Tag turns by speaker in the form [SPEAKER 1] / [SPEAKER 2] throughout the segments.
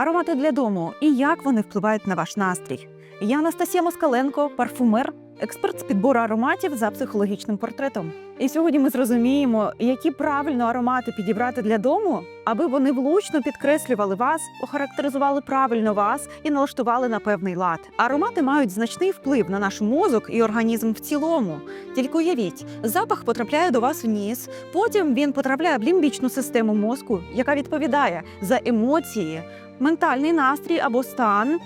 [SPEAKER 1] Аромати для дому і як вони впливають на ваш настрій. Я Анастасія Москаленко, парфумер, експерт з підбору ароматів за психологічним портретом. І сьогодні ми зрозуміємо, які правильно аромати підібрати для дому, аби вони влучно підкреслювали вас, охарактеризували правильно вас і налаштували на певний лад. Аромати мають значний вплив на наш мозок і організм в цілому. Тільки уявіть, запах потрапляє до вас в ніс, потім він потрапляє в лімбічну систему мозку, яка відповідає за емоції, ментальний настрій або стан.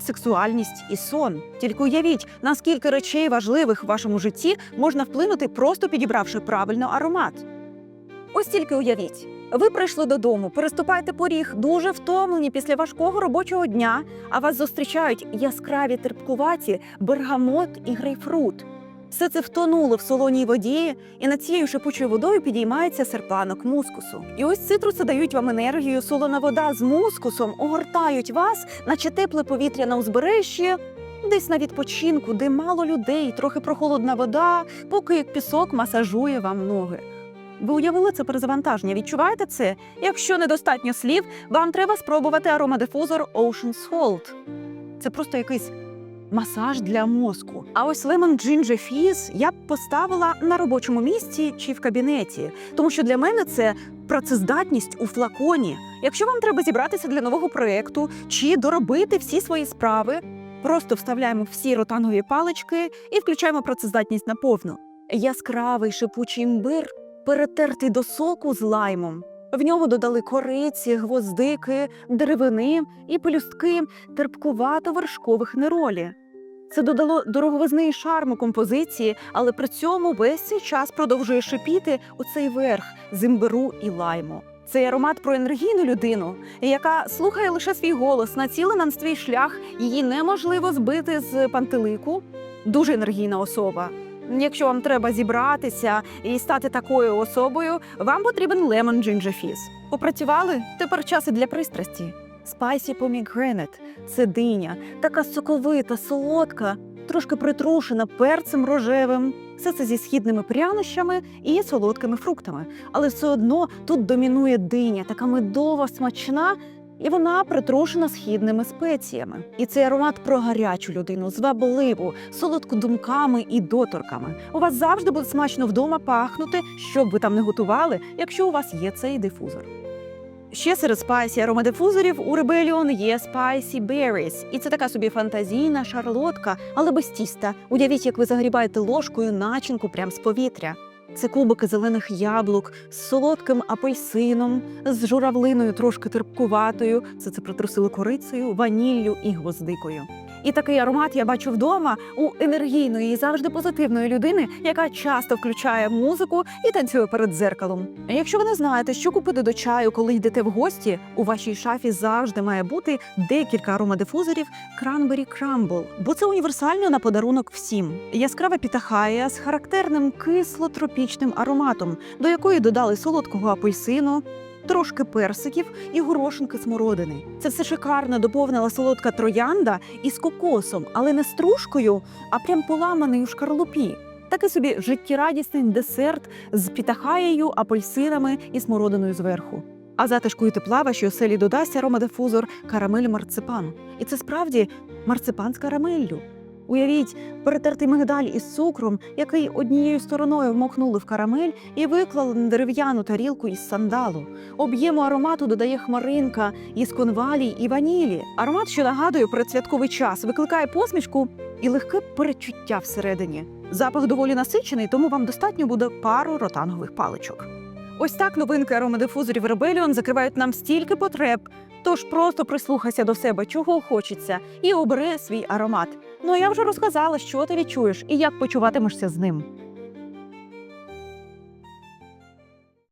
[SPEAKER 1] Сексуальність і сон. Тільки уявіть, наскільки речей важливих в вашому житті можна вплинути, просто підібравши правильно аромат. Ось тільки уявіть. Ви прийшли додому, переступаєте поріг, дуже втомлені після важкого робочого дня, а вас зустрічають яскраві терпкуваті, бергамот і грейпфрут. Все це втонуло в солоній воді, і над цією шипучою водою підіймається серпанок мускусу. І ось цитруси дають вам енергію, солона вода з мускусом огортають вас, наче тепле повітря на узбережжі, десь на відпочинку, де мало людей, трохи прохолодна вода, поки як пісок масажує вам ноги. Ви уявили це перезавантаження? Відчуваєте це? Якщо недостатньо слів, вам треба спробувати аромадифузор Ocean Salt. Це просто якийсь масаж для мозку. А ось Lemon Ginger Fizz я б поставила на робочому місці чи в кабінеті, тому що для мене це працездатність у флаконі. Якщо вам треба зібратися для нового проєкту чи доробити всі свої справи, просто вставляємо всі ротанові палички і включаємо працездатність наповну. Яскравий шипучий імбир, перетертий до соку з лаймом. В нього додали кориці, гвоздики, деревини і пелюстки терпкувато-вершкових неролі. Це додало дороговизни і шарму композиції, але при цьому весь цей час продовжує шипіти у цей верх з імбиру і лайму. Цей аромат про енергійну людину, яка слухає лише свій голос, націлена на свій шлях, її неможливо збити з пантелику. Дуже енергійна особа. Якщо вам треба зібратися і стати такою особою, вам потрібен Ginger Fizz. Попрацювали? Тепер час і для пристрасті. Spicy Pomegranate – це диня, така соковита, солодка, трошки притрушена перцем рожевим. Все це зі східними прянощами і солодкими фруктами. Але все одно тут домінує диня, така медова, смачна, і вона притрушена східними спеціями. І цей аромат про гарячу людину, звабливу, солодку думками і доторками. У вас завжди буде смачно вдома пахнути, що б ви там не готували, якщо у вас є цей дифузор. Ще серед спайсі аромадифузорів у Rebellion є Spicy Berries. І це така собі фантазійна шарлотка, але без тіста. Уявіть, як ви загрібаєте ложкою начинку прямо з повітря. Це кубики зелених яблук з солодким апельсином, з журавлиною трошки терпкуватою. Це це притрусили корицею, ваніллю і гвоздикою. І такий аромат я бачу вдома у енергійної і завжди позитивної людини, яка часто включає музику і танцює перед дзеркалом. Якщо ви не знаєте, що купити до чаю, коли йдете в гості, у вашій шафі завжди має бути декілька аромадифузорів Cranberry Crumble, бо це універсально на подарунок всім. Яскрава пітахая з характерним кисло-тропічним ароматом, до якої додали солодкого апельсину. Трошки персиків і горошинки смородини. Це все шикарно доповнила солодка троянда із кокосом, але не стружкою, а прям поламаний у шкарлупі. Такий собі життєрадісний десерт з пітахаєю, апельсинами і смородиною зверху. А затишку і тепла вашій оселі додасть аромадифузор карамель марципан. І це справді марципан з карамеллю. Уявіть, перетертий мигдаль із цукром, який однією стороною вмокнули в карамель і виклали на дерев'яну тарілку із сандалу. Об'єму аромату додає хмаринка із конвалій і ванілі. Аромат, що нагадує про святковий час, викликає посмішку і легке перечуття всередині. Запах доволі насичений, тому вам достатньо буде пару ротангових паличок. Ось так новинки аромадифузорів Rebellion закривають нам стільки потреб. Тож просто прислухайся до себе, чого хочеться, і обери свій аромат. Ну я вже розказала, що ти відчуєш і як почуватимешся з ним.